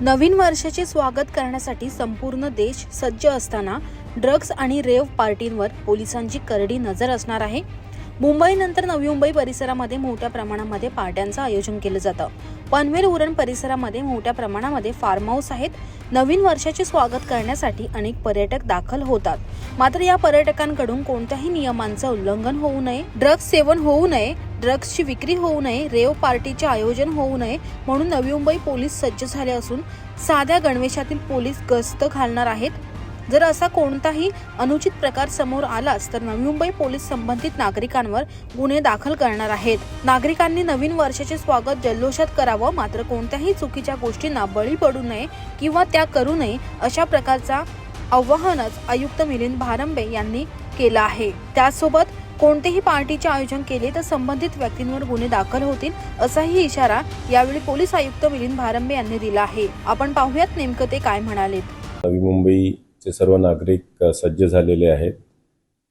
नवीन वर्षाचे स्वागत करण्यासाठी संपूर्ण देश सज्ज असताना ड्रग्ज आणि रेव्ह पार्टींवर पोलिसांची करडी नजर असणार आहे. मुंबईनंतर नवी मुंबई परिसरामध्ये मोठ्या प्रमाणामध्ये पार्ट्यांचं आयोजन केलं जातं. पनवेल उरण परिसरामध्ये मोठ्या प्रमाणामध्ये फार्म हाऊस आहेत. नवीन वर्षाचे स्वागत करण्यासाठी अनेक पर्यटक दाखल होतात. मात्र या पर्यटकांकडून कोणत्याही नियमांचं उल्लंघन होऊ नये ड्रग्ज सेवन होऊ नये ड्रग्जची विक्री होऊ नये रेव पार्टीचे आयोजन होऊ नये म्हणून नवी मुंबई पोलीस सज्ज झाले असून साध्या गणवेशातील पोलीस गस्त घालणार आहेत. जर असा कोणताही अनुचित प्रकार समोर आलाच तर नवी मुंबई पोलीस संबंधित नागरिकांवर गुन्हे दाखल करणार आहेत. नागरिकांनी नवीन वर्षाचे स्वागत जल्लोषात करावं मात्र कोणत्याही चुकीच्या गोष्टींना बळी पडू नये किंवा त्या करू नये अशा प्रकारचा आवाहनच आयुक्त मिलिंद भारंबे यांनी केलं आहे. त्यासोबत कोणतेही पार्टीचे आयोजन केले तर संबंधित व्यक्तींवर गुन्हे दाखल होतील असाही इशारा यावेळी पोलीस आयुक्त मिलिंद भारंबे यांनी दिला आहे. आपण पाहूयात नेमकं ते काय म्हणालेत. नवी चे सर्व नागरिक सज्ज झालेले आहेत.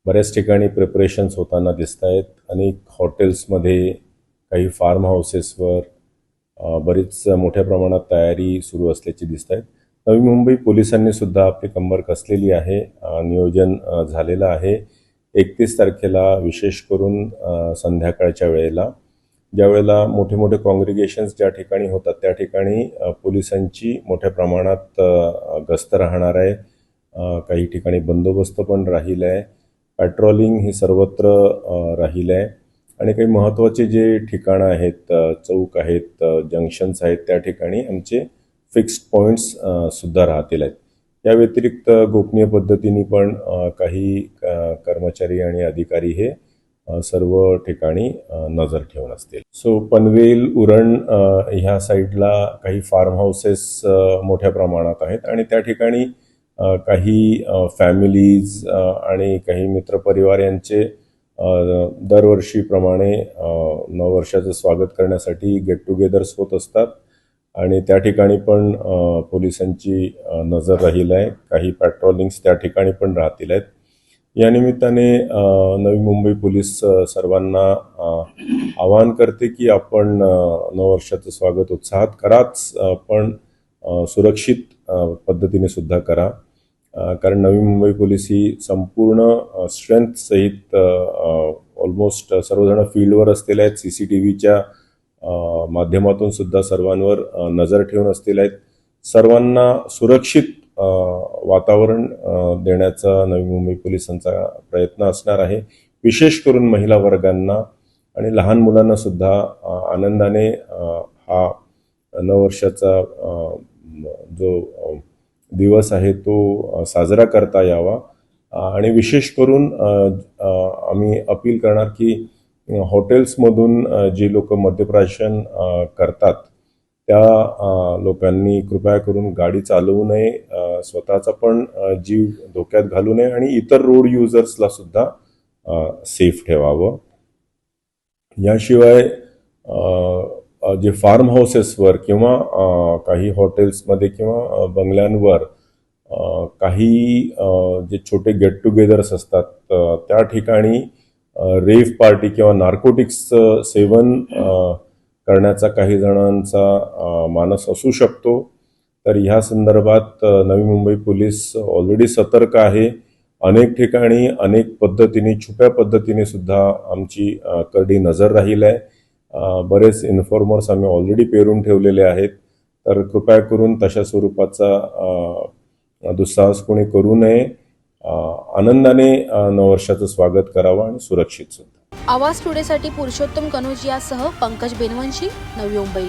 बऱ्याच ठिकाणी प्रिपरेशन्स होताना दिसत आहेत अनेक हॉटेल्समध्ये काही फार्म हाऊसेसवर बरीच मोठ्या प्रमाणात तयारी सुरू असल्याची दिसत आहेत नवी मुंबई पोलिसांनी सुद्धा आपली कंबर कसलेली आहे नियोजन झालेलं आहे. एकतीस तारखेला विशेष करून संध्याकाळच्या वेळेला ज्या वेळेला मोठे मोठे कॉन्ग्रिगेशन्स ज्या ठिकाणी होतात त्या ठिकाणी पोलिसांची मोठ्या प्रमाणात गस्त राहणार आहे. काही ठिकाणी बंदोबस्त पण राहिलं आहे पॅट्रोलिंग हे सर्वत्र राहिलं आहे आणि काही महत्त्वाचे जे ठिकाणं आहेत चौक आहेत जंक्शन्स आहेत त्या ठिकाणी आमचे फिक्स्ड पॉईंट्स सुद्धा राहतील आहेत. या व्यतिरिक्त गोपनीय पद्धतीने पण काही कर्मचारी आणि अधिकारी हे सर्व ठिकाणी नजर ठेवून असतील. सो पनवेल उरण ह्या साईडला काही फार्म हाऊसेस मोठ्या प्रमाणात आहेत. आणि त्या ठिकाणी काही फॅमिलीज आणि काही मित्रपरिवार यांचे दरवर्षीप्रमाणे नववर्षाचं स्वागत करण्यासाठी गेट टुगेदर्स होत असतात. आणि त्या ठिकाणी पण पोलिसांची नजर राहील आहे. काही पॅट्रोलिंग्स त्या ठिकाणी पण राहतील आहेत. या निमित्ताने नवी मुंबई पोलीस सर्वांना आवाहन करते की आपण नववर्षाचं स्वागत उत्साहात कराच पण सुरक्षित पद्धतीने सुद्धा करा. कारण नवी मुंबई पोलीस ही संपूर्ण स्ट्रेंथसहित ऑलमोस्ट सर्वजण फील्डवर असलेले आहेत. सी सी टी व्हीच्या माध्यमातून सुद्धा सर्वांवर नजर ठेवून असलेले आहेत. सर्वांना सुरक्षित वातावरण देण्याचा नवी मुंबई पोलिसांचा प्रयत्न असणार आहे. विशेष करून महिला वर्गांना आणि लहान मुलांना सुद्धा आनंदाने हा नववर्षाचा जो दिवस आहे तो साजरा करता यावा. आणि विशेष करून आम्ही अपील करणार की हॉटेल्समधून जे जी लोक मद्यप्राशन करतात त्या लोकांनी कृपया करून गाडी चालवू नये स्वतःचा पण जीव धोक्यात घालू नये आणि इतर रोड युजर्सला सुद्धा सेफ ठेवावं. याशिवाय जे फार्म हाऊसेसवर किंवा काही हॉटेल्समध्ये किंवा बंगल्यांवर काही जे छोटे गेट टुगेदर्स असतात त्या ठिकाणी रेफ पार्टी किंवा नार्कोटिक्सचं सेवन करण्याचा काही जणांचा मानस असू शकतो. तर ह्या संदर्भात नवी मुंबई पोलीस ऑलरेडी सतर्क आहे. अनेक ठिकाणी अनेक पद्धतीने छुप्या पद्धतीने सुद्धा आमची करडी नजर राहील आहे बरेच इन्फॉर्मर्स आम्ही ऑलरेडी पेरून ठेवलेले आहेत. तर कृपया करून तशा स्वरूपाचा दुःसाहस दुस्साहस कोणी करू नये. आनंदाने नववर्षाचं स्वागत करावं आणि सुरक्षित सुद्धा. आवाज टुडेसाठी पुरुषोत्तम कनोजियासह पंकज बेनवंशी नवी मुंबई.